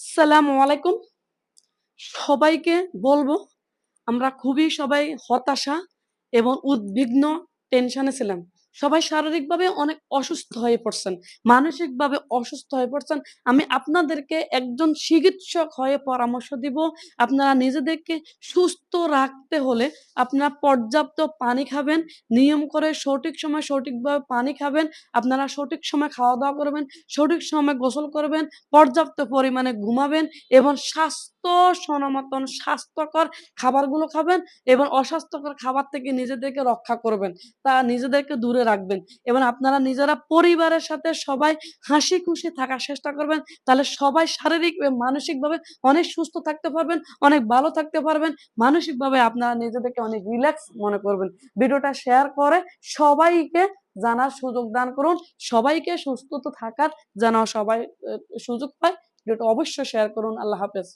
আসসালামু আলাইকুম। সবাইকে বলব আমরা খুবই সবাই হতাশা এবং উদ্বিগ্ন টেনশনে ছিলাম। সবাই শারীরিকভাবে অনেক অসুস্থ হয়ে পড়ছেন, মানসিকভাবে অসুস্থ হয়ে পড়ছেন। আমি আপনাদেরকে একজন চিকিৎসক হয়ে পরামর্শ দিব। আপনারা নিজেদেরকে সুস্থ রাখতে হলে আপনারা পর্যাপ্ত পানি খাবেন, নিয়ম করে সঠিক সময় সঠিকভাবে পানি খাবেন, আপনারা সঠিক সময় খাওয়া দাওয়া করবেন, সঠিক সময় গোসল করবেন, পর্যাপ্ত পরিমাণে ঘুমাবেন এবং স্বাস্থ্য সনামতন স্বাস্থ্যকর খাবারগুলো খাবেন এবং অস্বাস্থ্যকর খাবার থেকে নিজেদেরকে রক্ষা করবেন। তা নিজেদেরকে দূরে রাখবেন। এবং আপনারা নিজেরা পরিবারের সাথে সবাই হাসি খুশি থাকার চেষ্টা করবেন। তাহলে সবাই শারীরিক মানসিকভাবে অনেক সুস্থ থাকতে পারবেন, অনেক ভালো থাকতে পারবেন। মানসিকভাবে আপনারা নিজেদেরকে অনেক রিল্যাক্স মনে করবেন। ভিডিওটা শেয়ার করে সবাইকে জানার সুযোগ দান করুন। সবাইকে সুস্থ থাকার যেন সবাই সুযোগ পায়। ভিডিওটা অবশ্যই শেয়ার করুন। আল্লাহ হাফেজ।